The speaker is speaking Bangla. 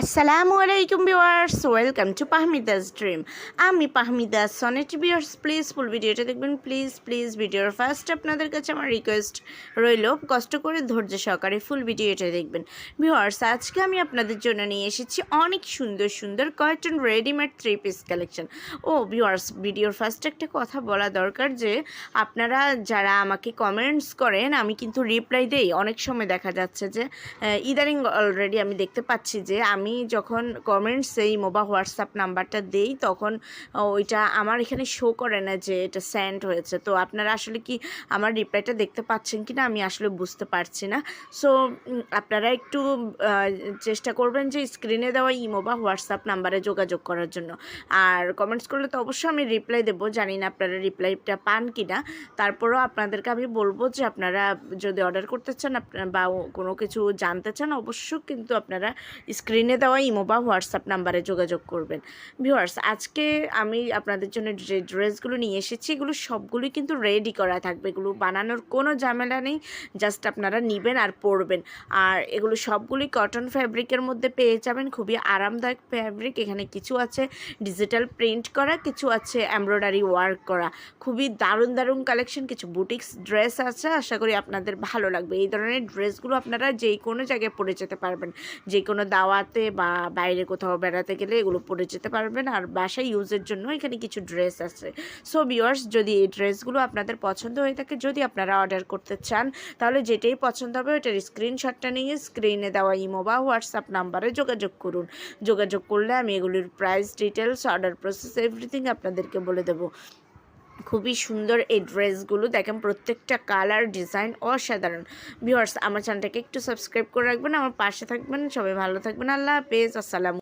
আসসালামু আলাইকুম viewers welcome to Pahmida's dream আমি Pahmida Sonet viewers please full ভিডিওটা দেখবেন। প্লিজ প্লিজ ভিডিওর ফার্স্ট আপনাদের কাছে আমার রিকোয়েস্ট রইল, কষ্ট করে ধৈর্য সহকারে ফুল ভিডিওটা দেখবেন। ভিউয়ার্স আজকে আমি আপনাদের জন্য নিয়ে এসেছি অনেক সুন্দর সুন্দর কয়েকজন রেডিমেড থ্রি পিস কালেকশন ও ভিউয়ার্স ভিডিওর ফার্স্ট একটা কথা বলা দরকার যে, আপনারা যারা আমাকে কমেন্টস করেন, আমি কিন্তু রিপ্লাই দেই। অনেক সময় দেখা যাচ্ছে যে ইদানিং অলরেডি আমি দেখতে পাচ্ছি যে, আমি যখন কমেন্টস এই মোবা হোয়াটসঅ্যাপ নাম্বারটা দেই, তখন ওইটা আমার এখানে শো করে না যে এটা সেন্ড হয়েছে। তো আপনারা আসলে কি আমার রিপ্লাইটা দেখতে পাচ্ছেন কি না আমি আসলে বুঝতে পারছি না। সো আপনারা একটু চেষ্টা করবেন যে স্ক্রিনে দেওয়া ইমো বা হোয়াটসঅ্যাপ নাম্বারে যোগাযোগ করার জন্য। আর কমেন্টস করলে তো অবশ্যই আমি রিপ্লাই দেবো, জানি না আপনারা রিপ্লাইটা পান কি না তারপরেও আপনাদেরকে আমি বলব যে আপনারা যদি অর্ডার করতে চান বা কোনো কিছু জানতে চান, অবশ্যই কিন্তু আপনারা স্ক্রিনে দেওয়া ইমো বা হোয়াটসঅ্যাপ নাম্বারে যোগাযোগ করবেন। ভিউয়ার্স, আজকে আমি আপনাদের জন্য যে ড্রেসগুলো নিয়ে এসেছি, এগুলো সবগুলোই কিন্তু রেডি করা থাকবে। এগুলো বানানোর কোনো ঝামেলা নেই জাস্ট আপনারা নেবেন আর পরবেন। আর এগুলো সবগুলি কটন ফ্যাব্রিকের মধ্যে পেয়ে যাবেন। খুবই আরামদায়ক ফ্যাব্রিক এখানে কিছু আছে ডিজিটাল প্রিন্ট করা, কিছু আছে এমব্রয়ডারি ওয়ার্ক করা। খুবই দারুণ দারুণ কালেকশন কিছু বুটিক্স ড্রেস আছে, আশা করি আপনাদের ভালো লাগবে। এই ধরনের ড্রেসগুলো আপনারা যেই কোনো জায়গায় পরে যেতে পারবেন। যে কোনো দাওয়াতে বা বাইরে কোথাও বেড়াতে গেলে এগুলো পরে যেতে পারবেন। আর বাসায় ইউজের জন্য এখানে কিছু ড্রেস আছে। সো ভিওয়ার্স যদি এই ড্রেসগুলো আপনাদের পছন্দ হয়ে থাকে, যদি আপনারা অর্ডার করতে চান, তাহলে যেটাই পছন্দ হবে ওইটার স্ক্রিনশটটা নিয়ে স্ক্রিনে দেওয়া ইমো বা হোয়াটসঅ্যাপ নাম্বারে যোগাযোগ করুন। যোগাযোগ করলে আমি এগুলির price details order process everything আপনাদেরকে বলে দেবো। খুবই সুন্দর এই ড্রেসগুলো। দেখেন প্রত্যেকটা কালার, ডিজাইন অসাধারণ। ভিউয়ার্স, আমার চ্যানেলটাকে একটু সাবস্ক্রাইব করে রাখবেন, আমার পাশে থাকবেন, সবাই ভালো থাকবেন। আল্লাহ হাফেজ, আসসালাম